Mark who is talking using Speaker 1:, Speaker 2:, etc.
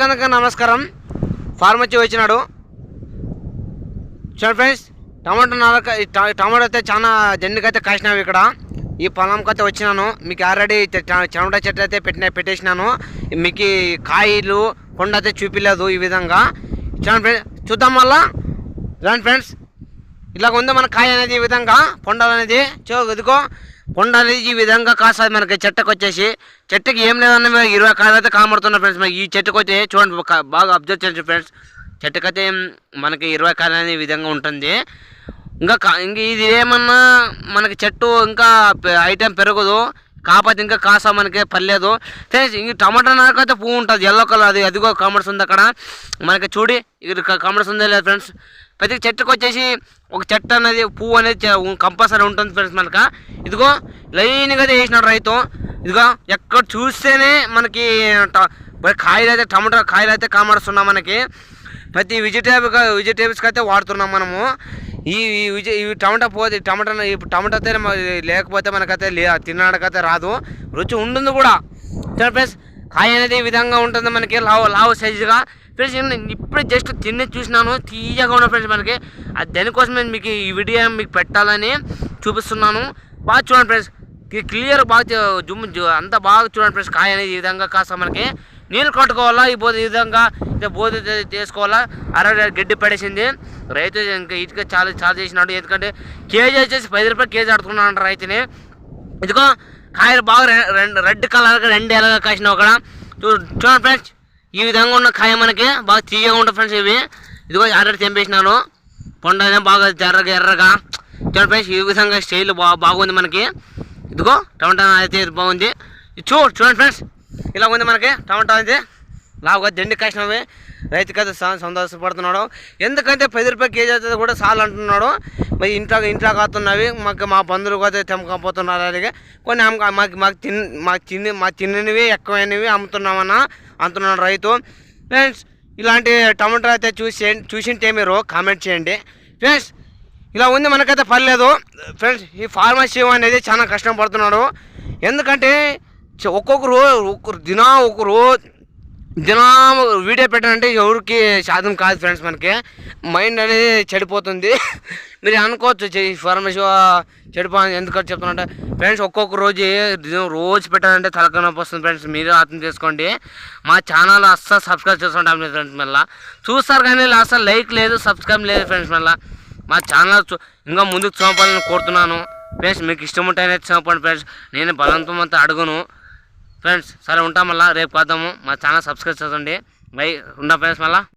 Speaker 1: కనుక నమస్కారం. ఫార్మసీ వచ్చినాడు. చూడండి ఫ్రెండ్స్ టమాటో నాలుక టమాటో అయితే చాలా జెండుకైతే కాసినావు ఇక్కడ. ఈ పొలంకి అయితే వచ్చినాను. మీకు ఆల్రెడీ టమాటా చెట్టు అయితే పెట్టిన పెట్టేసినాను. మీకు కాయలు కొండ అయితే చూపిలేదు ఈ విధంగా. చూడండి ఫ్రెండ్స్ చూద్దాం మళ్ళా. చూడండి ఫ్రెండ్స్ ఇలాగ ఉంది మన కాయ అనేది ఈ విధంగా పొండాలు అనేది? చూ ఇదిగో. కొండ అనేది ఈ విధంగా కాస్తుంది మనకి చెట్టుకు వచ్చేసి చెట్టుకి ఏం లేదన్న ఇరవై కాయలు అయితే కామడుతున్నా ఫ్రెండ్స్ మనకి ఈ చెట్టుకు వచ్చి చూడండి ఒక- బాగా అబ్జర్వ్ చేయండి ఫ్రెండ్స్ చెట్టుకైతే మనకి ఇరవై కాయలు అనే విధంగా ఉంటుంది. ఇంకా కా- ఇంక ఇది ఏమన్నా మనకి చెట్టు ఇంకా ఐటెం పెరగదు. కాకపోతే ఇంకా కాసా మనకి పర్లేదు. ఇంక టమాటా నాకైతే పువ్వు ఉంటుంది. ఎల్లో కలర్ అది అదిగో కామర్స్ ఉంది అక్కడ. మనకి చూడి ఇక్కడ కామర్స్ ఉందే లేదు ఫ్రెండ్స్ ప్రతి చెట్టుకు వచ్చేసి ఒక చెట్టు అనేది పువ్వు అనేది కంపల్సరీ ఉంటుంది ఫ్రెండ్స్ మనకు. ఇదిగో లైన్గా వేసినాడు రైతు. ఇదిగో ఎక్కడ చూస్తేనే మనకి కాయలు అయితే టమాటా కాయలు అయితే కామడుస్తున్నాం మనకి. ప్రతి వెజిటేబుల్ వెజిటేబుల్స్కి అయితే వాడుతున్నాం మనము. ఈ ఈ ఈ టమాటా పోతే టమాటా ఈ టమాటా అయితే లేకపోతే మనకైతే లే తినడానికైతే రాదు. రుచి ఉంటుంది కూడా. ఫ్రెండ్స్ కాయ అనేది ఈ విధంగా ఉంటుంది మనకి. లావు లావు సైజుగా ఫ్రెండ్స్ నేను ఇప్పుడే జస్ట్ తిని చూసినాను. తీయగా ఉన్న ఫ్రెండ్స్ మనకి. అది దానికోసం నేను మీకు ఈ వీడియో మీకు పెట్టాలని చూపిస్తున్నాను. బాగా చూడండి ఫ్రెండ్స్. క్లియర్ బాగా జుమ్ అంతా బాగా చూడండి ఫ్రెండ్స్. కాయ అనేది ఈ విధంగా కాస్త మనకి నీళ్ళు కట్టుకోవాలా? ఈ బోధ ఈ విధంగా ఇదే బోధ చేసుకోవాలా? అరవై గడ్డి పడేసింది. రైతు ఇంకా ఇటుక చాలా చాలా చేసినాడు. ఎందుకంటే కేజీ వచ్చేసి పది రూపాయలు కేజీ ఆడుతున్నాడు రైతుని. ఇదిగో కాయలు బాగా రె- రెడ్ కలర్గా రెండు ఎలాగా కాసినావు అక్కడ. చూ చూడండి ఫ్రెండ్స్. ఈ విధంగా ఉన్న కాయ మనకి బాగా తీయగా ఉంటుంది ఫ్రెండ్స్ ఇవి. ఇదిగో ఆల్రెడీ తెంపేసినాను పొండ బాగా ఎర్రగా ఎర్రగా. చూడండి ఫ్రెండ్స్ ఈ విధంగా స్టైల్ బా బాగుంది మనకి. ఇదిగో టమాటా అయితే బాగుంది. ఇది చూ చూడండి ఫ్రెండ్స్ ఇలా ఉంది మనకి టమాటా అయితే. నాకు దండి కష్టమే. రైతుకైతే సా- సంతోషపడుతున్నాడు. ఎందుకంటే పది రూపాయలు కేజీ అయితే కూడా చాలు అంటున్నాడు. మరి ఇంట్లో ఇంట్లో కాస్తున్నవి మాకు మా బంధువులు అయితే తెమ్మకపోతున్నారు అలాగే. కొన్ని మాకు మాకు తిన్ మాకు తిని మా తిన్నవి ఎక్కువైనవి అమ్ముతున్నామన్న అంటున్నాడు రైతు. ఫ్రెండ్స్ ఇలాంటి టమాటో అయితే చూసి చూసింటే మీరు కామెంట్ చేయండి. ఫ్రెండ్స్ ఇలా ఉంది మనకైతే పర్లేదు. ఫ్రెండ్స్ ఈ ఫార్మసీ అనేది చాలా కష్టం పడుతున్నాడు. ఎందుకంటే చ- ఒక్కొక్క రోజు ఒక్కొక్క దినా ఒక రోజు దినం వీడియో పెట్టాలంటే ఎవరికి శాతం కాదు ఫ్రెండ్స్ మనకి. మైండ్ అనేది చెడిపోతుంది. మీరు అనుకోవచ్చు ఫార్మసీ చెడిపో ఎందుకంటే చెప్తున్నట్టే ఫ్రెండ్స్ ఒక్కొక్క రోజు రోజు పెట్టాలంటే తలకాయ నొప్పి వస్తుంది ఫ్రెండ్స్. మీరు అర్థం చేసుకోండి. మా ఛానల్ అస్సలు సబ్స్క్రైబ్ చేసుకుంటాం ఫ్రెండ్స్ మళ్ళీ. చూస్తారు కానీ అస్సలు లైక్ లేదు సబ్స్క్రైబ్ లేదు ఫ్రెండ్స్ మళ్ళీ. మా ఛానల్ చూ- ఇంకా ముందుకు చూపాలని కోరుతున్నాను. ఫ్రెండ్స్ మీకు ఇష్టం ఉంటేనే చూపండి ఫ్రెండ్స్. నేను బలంతం అంతా అడుగును. ఫ్రెండ్స్ సరే ఉంటాం మళ్ళీ రేపు పోతాము మా ఛానల్ సబ్స్క్రైబ్ చేయండి బై ఉంటాం ఫ్రెండ్స్ మళ్ళీ.